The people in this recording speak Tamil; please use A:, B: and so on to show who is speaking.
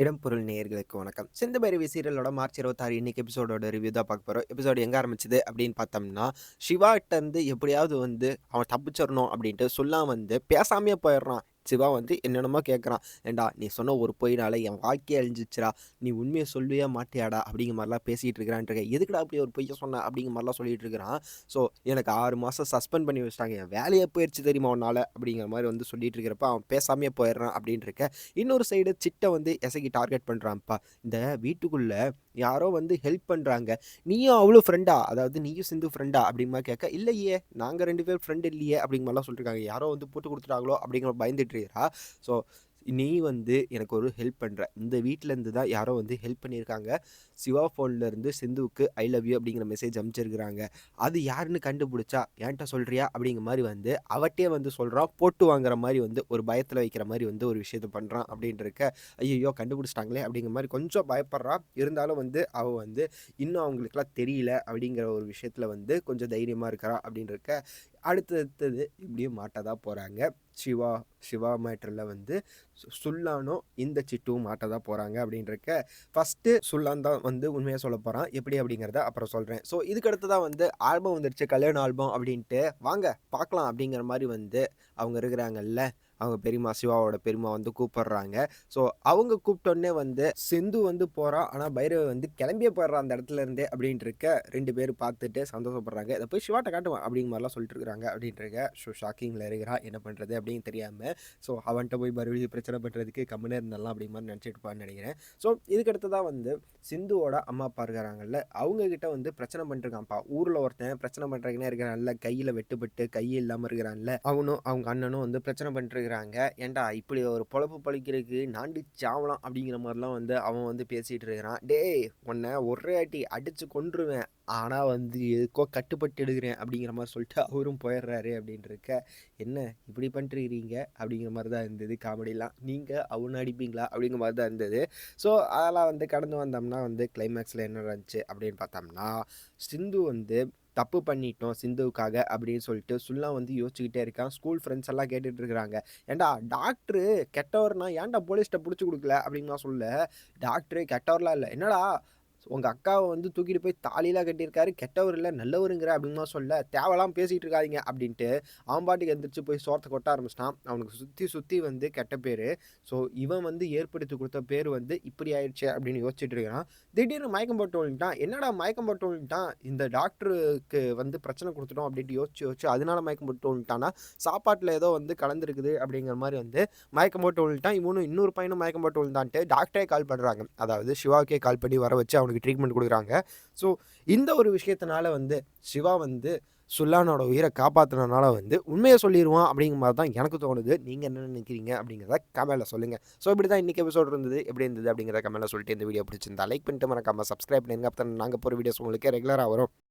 A: இடம்பொருள் நேயர்களுக்கு வணக்கம். சிந்து பைரவி சீரியலோட மார்ச் இருபத்தாறு இன்னைக்கு எபிசோடோட ரிவ்யூ தான் பார்க்க போகிறோம் எபிசோடு எங்கே ஆரம்பிச்சது அப்படின்னு பார்த்தோம்னா சிவாட்டேருந்து எப்படியாவது வந்து அவன் தப்பிச்சிடணும் அப்படின்ட்டு சொல்லாம் வந்து பேசாமையே போயிடுறான். சிவா வந்து என்னென்னமோ கேட்குறான் ஏண்டா நீ சொன்ன ஒரு பொய்னால என் வாழ்க்கையை அழிஞ்சிச்சுடா நீ உண்மையை சொல்லவே மாட்டியாடா அப்படிங்கிற மாதிரிலாம் பேசிகிட்டு இருக்கிறான் இருக்கேன். எதுக்குடா அப்படி ஒரு பொய்யை சொன்ன அப்படிங்கிற மாதிரிலாம் சொல்லிட்டு இருக்கிறான். ஸோ எனக்கு ஆறு மாதம் சஸ்பெண்ட் பண்ணி வச்சிட்டாங்க. என் வேலையே போயிடுச்சு தெரியுமா உன்னால்? அப்படிங்கிற மாதிரி வந்து சொல்லிட்டு இருக்கிறப்ப அவன் பேசாமையே போயிடுறான் அப்படின்ட்டு இருக்க இன்னொரு சைடு சிட்டை வந்து எசைக்கு டார்கெட் பண்ணுறான்ப்பா இந்த வீட்டுக்குள்ளே யாரோ வந்து ஹெல்ப் பண்ணுறாங்க நீயும் அவ்வளோ ஃப்ரெண்டா அதாவது நீயும் சிந்து ஃப்ரெண்டா அப்படிங்கிற கேட்க இல்லையே நாங்கள் ரெண்டு பேர் ஃப்ரெண்ட் இல்லையே அப்படிங்கிற மாதிரிலாம் சொல்லியிருக்காங்க யாரோ வந்து போட்டு கொடுத்துட்டாங்களோ அப்படிங்கிற பயந்துட்டு இருக்கிறா ஸோ நீ வந்து எனக்கு ஒரு ஹெல்ப் பண்ணுற இந்த வீட்டிலேருந்து தான் யாரோ வந்து ஹெல்ப் பண்ணியிருக்காங்க. சிவா ஃபோன்லேருந்து சிந்துவுக்கு ஐ லவ் யூ அப்படிங்கிற மெசேஜ் அனுப்பிச்சிருக்கிறாங்க அது யாருன்னு கண்டுபிடிச்சா? ஏன்ட்ட சொல்கிறியா அப்படிங்கிற மாதிரி வந்து அவட்டே வந்து சொல்கிறான் போட்டு வாங்குற மாதிரி வந்து ஒரு பயத்தில் வைக்கிற மாதிரி வந்து ஒரு விஷயத்தை பண்ணுறான் அப்படின்றக்க ஐயோ கண்டுபிடிச்சிட்டாங்களே? அப்படிங்கிற மாதிரி கொஞ்சம் பயப்படுறான். இருந்தாலும் வந்து அவள் வந்து இன்னும் அவங்களுக்குலாம் தெரியல அப்படிங்கிற ஒரு விஷயத்தில் வந்து கொஞ்சம் தைரியமாக இருக்கிறா அப்படின்றக்க அடுத்தடுத்தது இப்படியும் மாட்டதான் போகிறாங்க சிவா சிவா மேட்டரில் வந்து சுல்லானும் இந்த சிட்டுவும் மாட்டை தான் போகிறாங்க அப்படின்றக்க ஃபஸ்ட்டு சுல்லான் தான் வந்து உண்மையாக சொல்ல போகிறான் எப்படி அப்படிங்கிறத அப்புறம் சொல்கிறேன் ஸோ இதுக்கடுத்து தான் வந்து ஆல்பம் வந்துருச்சு. கல்யாண ஆல்பம் அப்படின்ட்டு. வாங்க பார்க்கலாம் அப்படிங்கிற மாதிரி வந்து அவங்க இருக்கிறாங்கல்ல. அவங்க பெரியம்மா சிவாவோட பெரியம்மா வந்து கூப்பிடுறாங்க. ஸோ அவங்க கூப்பிட்டோன்னே வந்து சிந்து வந்து போகிறா ஆனால் பைரவ வந்து கிளம்பியே போயிடுறான் அந்த இடத்துல இருந்தே அப்படின்ட்டு இருக்க ரெண்டு பேர் பார்த்துட்டு சந்தோஷப்படுறாங்க. இதை போய் சிவாட்ட காட்டுவான் அப்படிங்கிற மாதிரிலாம் சொல்லிட்டு இருக்காங்க அப்படின்ட்டு இருக்க ஸோ ஷாக்கிங்கில் இருக்கிறா என்ன பண்ணுறது அப்படின்னு தெரியாமல் ஸோ அவன்கிட்ட போய் மறுபடியும் பிரச்சனை பண்ணுறதுக்கு கம்முனே இருந்தாலாம் அப்படிங்கிற மாதிரி நினச்சிட்டு இருப்பான்னு நினைக்கிறேன். ஸோ இதுக்கடுத்து தான் வந்து சிந்துவோட அம்மா அப்பா இருக்கிறாங்கல்ல அவங்கக்கிட்ட வந்து பிரச்சனை பண்ணிருக்கான்ப்பா ஊரில் ஒருத்தன் பிரச்சனை பண்ணுறதுக்குன்னே இருக்கிறான்ல கையில் வெட்டுப்பட்டு கை இல்லாமல் இருக்கிறான்ல அவனும் அவங்க அண்ணனும் வந்து பிரச்சனை பண்ணிட்டு இருக்கிறாங்க ஏன்டா இப்படி ஒரு பொழப்பு பழிக்கிறதுக்கு நாண்டு சாவலாம் அப்படிங்கிற மாதிரிலாம் வந்து அவன் வந்து பேசிகிட்டு இருக்கிறான். டேய் உன்னை ஒரே அடி அடித்து கொன்றுவேன். ஆனால் வந்து எதுக்கோ கட்டுப்பட்டு எடுக்கிறேன் அப்படிங்கிற மாதிரி சொல்லிட்டு அவரும் போயிடுறாரு அப்படின்ட்டு இருக்க என்ன இப்படி பண்ணிட்டுருக்கிறீங்க அப்படிங்கிற மாதிரி தான் இருந்தது காமெடிலாம். நீங்கள் அவனு அடிப்பீங்களா? அப்படிங்கிற மாதிரி தான் இருந்தது. ஸோ அதெல்லாம் வந்து கடந்து வந்தோம்னா வந்து கிளைமேக்ஸில் என்ன இருந்துச்சு அப்படின்னு பார்த்தோம்னா சிந்து வந்து தப்பு பண்ணிட்டோம் சிந்துவுக்காக அப்படின்னு சொல்லிட்டு சுல்லா வந்து யோசிச்சுக்கிட்டே இருக்கான். ஸ்கூல் ஃப்ரெண்ட்ஸ் எல்லாம் கேட்டுட்டு இருக்கிறாங்க. ஏன்டா டாக்டரு கெட்டவர்னா ஏன்டா போலீஸ்கிட்ட பிடிச்சி கொடுக்கல? அப்படின்னு நான் சொல்ல. டாக்டரு கெட்டவர்லாம் இல்லை. என்னடா உங்கள் அக்காவை வந்து தூக்கிட்டு போய் தாலிலாம் கட்டியிருக்காரு. கெட்டவர் இல்லை நல்லவருங்கிற அப்படின்னு சொல்ல தேவலாம் பேசிகிட்டு இருக்காதிங்க அப்படின்ட்டு அவன் பாட்டுக்கு எந்திரிச்சு போய் சோர்த்த கொட்ட ஆரம்பிச்சிட்டான். அவனுக்கு சுற்றி சுற்றி வந்து கெட்ட பேர். ஸோ இவன் வந்து ஏற்படுத்தி கொடுத்த பேர் வந்து இப்படி ஆயிடுச்சு அப்படின்னு யோசிச்சுட்டு இருக்கிறான் திடீர்னு மயக்கம் போட்டு விழுந்துட்டான். என்னடா மயக்கம் போட்டு விழுந்துட்டான்? இந்த டாக்டருக்கு வந்து பிரச்சனை கொடுத்துட்டோம் அப்படின்ட்டு யோசிச்சு யோசிச்சு அதனால மயக்கம் போட்டு விழுந்துட்டான்னா சாப்பாட்டில் ஏதோ வந்து கலந்துருக்குது அப்படிங்கிற மாதிரி வந்து மயக்கம் போட்டு விழுட்டான் இவனும் இன்னொரு பையனும் மயக்கம் போட்டு விழுந்தான்ட்டு டாக்டரே கால் பண்ணுறாங்க அதாவது சிவாவுக்கே கால் பண்ணி வர வச்சு அவனுக்கு அவருக்கு ட்ரீட்மெண்ட் கொடுக்குறாங்க. ஸோ இந்த ஒரு விஷயத்தினால வந்து சிவா வந்து சுல்லானோட உயிரை காப்பாற்றினால வந்து உண்மையை சொல்லிடுவான் அப்படிங்கிற மாதிரி தான் எனக்கு தோணுது. நீங்கள் என்ன நினைக்கிறீங்க அப்படிங்கிறத கமெண்ட்டில் சொல்லுங்கள் ஸோ இப்படி தான் இன்றைக்கி எபிசோட் இருந்தது. எப்படி இருந்தது அப்படிங்கிறத கமெண்ட்டில் சொல்லிட்டு இந்த வீடியோ பிடிச்சிருந்தா லைக் பண்ணிட்டு மறக்காமல் சப்ஸ்கிரைப் பண்ணிருங்க. அப்போ நாங்கள் போகிற வீடியோஸ் உங்களுக்கு ரெகுலராக வரும்.